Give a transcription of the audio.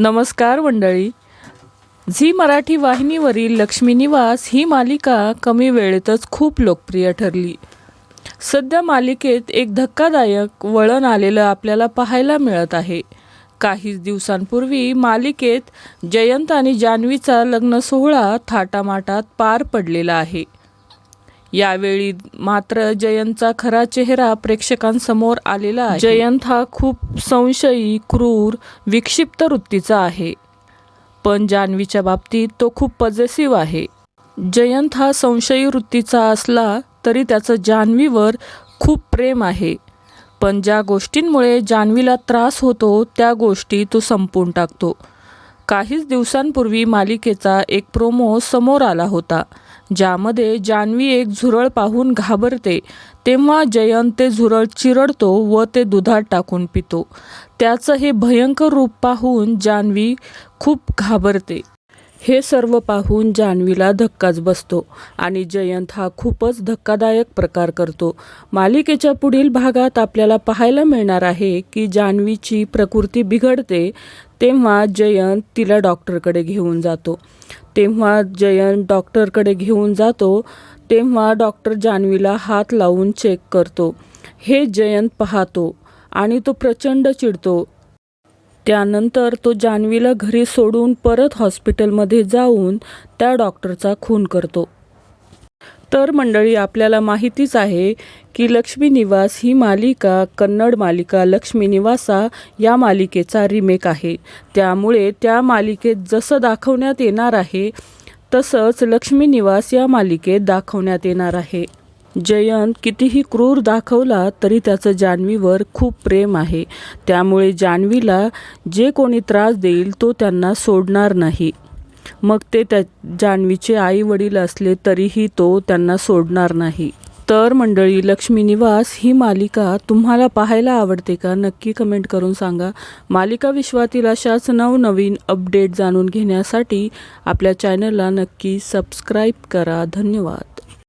नमस्कार मंडळी. झी मराठी वाहिनीवरील लक्ष्मी निवास ही मालिका कमी वेळेतच खूप लोकप्रिय ठरली. सध्या मालिकेत एक धक्कादायक वळण आलेलं आपल्याला पाहायला मिळत आहे. काहीच दिवसांपूर्वी मालिकेत जयंत आणि जान्हवीचा लग्न सोहळा थाटामाटात पार पडलेला आहे. यावेळी मात्र जयंतचा खरा चेहरा प्रेक्षकांसमोर आलेला आहे. जयंत हा खूप संशयी क्रूर विक्षिप्त वृत्तीचा आहे. पण जान्हवीच्या बाबतीत तो खूप पॉझिटिव्ह आहे. जयंत हा संशयी वृत्तीचा असला तरी त्याचं जान्हवीवर खूप प्रेम आहे. पण ज्या गोष्टींमुळे जान्हवीला त्रास होतो त्या गोष्टी तो संपवून टाकतो. काहीच दिवसांपूर्वी मालिकेचा एक प्रोमो समोर आला होता. ज्यामध्ये जान्हवी एक झुरळ पाहून घाबरते तेव्हा जयंत ते झुरळ चिरडतो व ते दुधात टाकून पितो. त्याचं हे भयंकर रूप पाहून जान्हवी खूप घाबरते. हे सर्व पाहून जान्हवीला धक्काच बसतो आणि जयंत हा खूपच धक्कादायक प्रकार करतो. मालिकेच्या पुढील भागात आपल्याला पाहायला मिळणार आहे की जान्हवीची प्रकृती बिघडते तेव्हा जयंत तिला डॉक्टरकडे घेऊन जातो. तेव्हा जयंत डॉक्टरकडे घेऊन जातो तेव्हा डॉक्टर जान्हवीला हात लावून चेक करतो. हे जयंत पाहतो आणि तो प्रचंड चिडतो. त्यानंतर तो जान्हवीला घरी सोडून परत हॉस्पिटलमध्ये जाऊन त्या डॉक्टरचा खून करतो. तर मंडळी आपल्याला माहितीच आहे की लक्ष्मी निवास ही मालिका कन्नड मालिका लक्ष्मी निवासा या मालिकेचा रिमेक आहे. त्यामुळे त्या मालिकेत जसं दाखवण्यात येणार आहे तसंच लक्ष्मी निवास या मालिकेत दाखवण्यात येणार आहे. जयंत कितीही क्रूर दाखवला तरी त्याचं जान्हवीवर खूप प्रेम आहे. त्यामुळे जान्हवीला जे कोणी त्रास देईल तो त्यांना सोडणार नाही. मग ते त्या जान्हवीचे आई वडील असले तरीही तो त्यांना सोडणार नाही. तर मंडळी लक्ष्मी निवास ही मालिका तुम्हाला पाहायला आवडते का? नक्की कमेंट करून सांगा. मालिका विश्वातील अशाच नवनवीन अपडेट जाणून घेण्यासाठी आपल्या चॅनलला नक्की सबस्क्राईब करा. धन्यवाद.